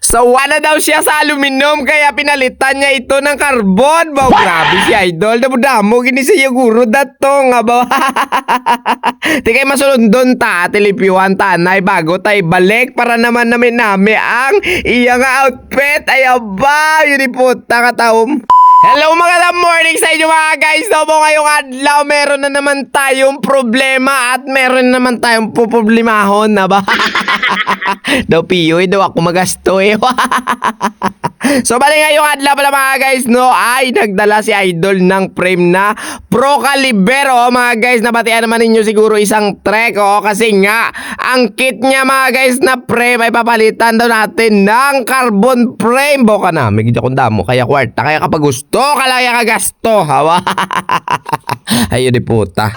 Sawa na daw siya sa aluminum kaya pinalitan niya ito ng carbon. Baw, grabe si Idol. Damo-damo gini sa siguro datong. Aba. Di kayo masunod doon ta, tilipiwan tanay bago tayo balik para naman namin nami ang iyang outfit. Ay, aba, yun iputa kataom. Hello mga morning sa inyo mga guys. No po ngayong adlaw meron na naman tayong problema at meron na naman tayong puproblemahon na ba? daw piyo eh, daw ako magasto eh. so bali ngayong adlaw pala mga guys no ay nagdala si Idol ng frame na Pro Caliber oh mga guys nabatian naman ninyo siguro isang trek oh kasi nga ang kit niya mga guys na frame ay papalitan daw natin ng carbon frame. Boka na, may gidya kong damo kaya kwarta kaya kapag gusto kalaya ka gasto. Hawa. Ayun di puta.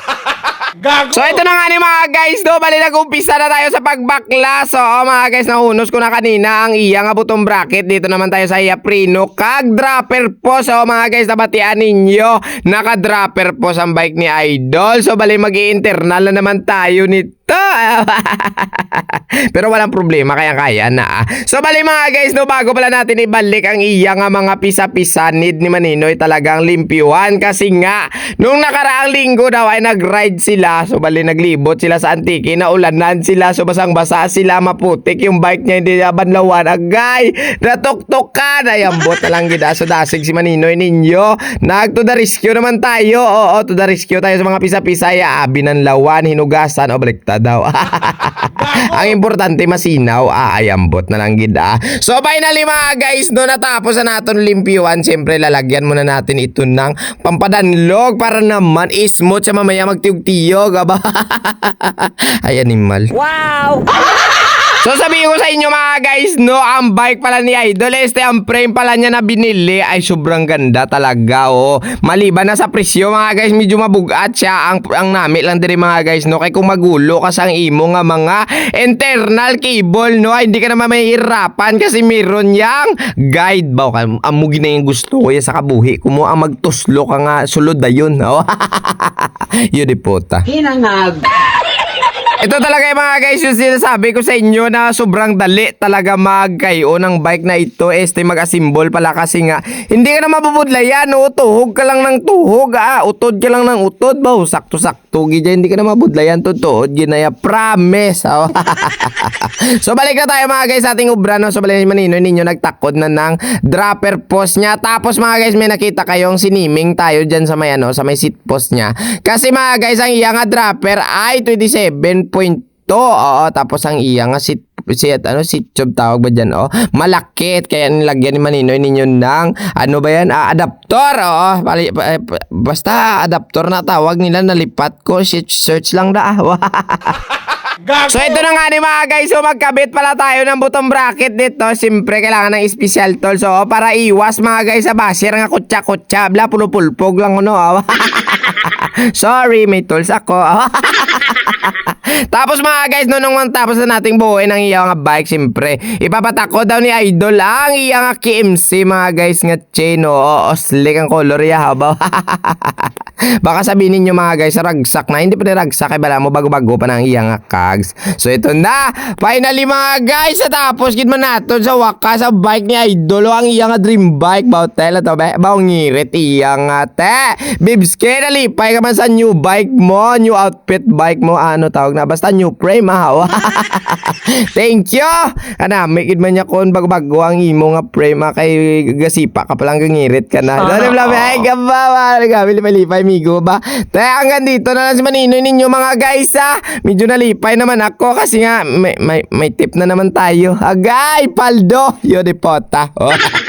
So ito na nga ni mga guys, do bali nag-umpisa na tayo sa pagbakla. So oh, mga guys, nahunos ko na kanina ang iya nga butong bracket. Dito naman tayo sa iya prino kag dropper po. So mga guys, nabatian ninyo, naka-dropper po sa bike ni Idol. So bali mag-i-internal na naman tayo nito. Pero walang problema, kaya-kaya na. ah. So bali mga guys, no, bago pala natin ibalik ang iya nga mga pisa-pisa need ni Maninoy talagang limpiwan kasi nga nung nakaraang linggo daw ay nag-ride sila. So bali naglibot sila sa Antiki, naulanan sila, so basang-basa sila, maputik yung bike niya, hindi niya banlawan. Agay, natuktukan, ay ambot na lang gida. So dasig si Maninoy ninyo. Nag to the rescue naman tayo. Oo, to the rescue tayo sa mga pisa-pisa. Ya, abi ng lawan, hinugasan, o baliktad daw. Ang importante masinaw, ah, ay ambot na lang gida. So finally mga guys, no natapos na natin limpiwan, siyempre lalagyan muna natin ito ng pampadanlog para naman smooth sa mamaya magtiyog-tiyog. Aba. ay animal. Wow! So sabihin ko sa inyo mga guys, no, ang bike pala ni Idol, este ang frame pala niya na binili ay sobrang ganda talaga, oh. Maliban na sa presyo mga guys, medyo mabugat siya ang, ang nami lang din mga guys, no. Kay kung magulo ka sa imo nga mga internal cable, no, ay hindi ka naman mahihirapan kasi meron yang guide ba, amugi na yung gusto ko sa kabuhi, kumo ang magtuslo ka nga sulod na yun, oh. yun di puta. Hinangag! Ito talaga yung mga guys yung sinasabi ko sa inyo na sobrang dali talaga magkayo ng bike na ito. Este mag-asimbol pala kasi nga hindi ka na mabubudlayan. O, tuhog ka lang ng tuhog. Ah, utod ka lang ng utod. Ba, sakto-sakto. Gidya, hindi ka na mabudlayan. Totoo. Ginaya. Promise. Oh. so balik na tayo mga guys sa ating ubra. No? So balik manino ninyo nagtakod na ng dropper post niya. Tapos mga guys may nakita kayong siniming tayo dyan sa may ano, sa may seat post niya. Kasi mga guys ang iya nga dropper ay 27.2. Oo, tapos ang iya nga seat si ano si job tawag ba diyan oh malakit. Kaya nilagyan ni Maninoy ninyo ng ano ba yan? Ah, adaptor. Oh Bali, eh, basta adaptor na tawag nila. Nalipat ko. Search, search lang da So ito na nga ni mga guys, so magkabit pala tayo ng butong bracket dito. Siyempre kailangan ng special tool. So para iwas mga guys sa basher nga kutsa-kutsa, bla pulupulpog lang oh. Sorry, may tools ako. Tapos mga guys, no, nung tapos na nating buuin ang iyang nga bike, siyempre, ipapatako daw ni Idol ang iyang nga KMC, mga guys, nga chain, o, oh, slick ang color ya, habaw. Baka sabihin ninyo mga guys, ragsak na, hindi pa rin ragsak, kay bala mo, bago-bago pa ng iyang kags. So, ito na, finally mga guys, sa tapos, gid man nato sa wakas, sa bike ni Idol, ang iyang nga dream bike, bautel, ito, ba, baw ngirit, iyang nga, te, bibske, nalipay ka man sa new bike mo, new outfit bike mo, ano tawag na, basta new frame ha. Thank you. Ana, may kid man niya kon bagbago ang imo nga frame ha, kay gasipa ka palang gangirit ka na. Dali bla ay gaba, gabi malipay migo ba. Tay hanggang dito na lang si Maninoy ninyo mga guys ha. Medyo nalipay naman ako kasi nga may, may, may tip na naman tayo. Agay, paldo. Yo de pota. Oh.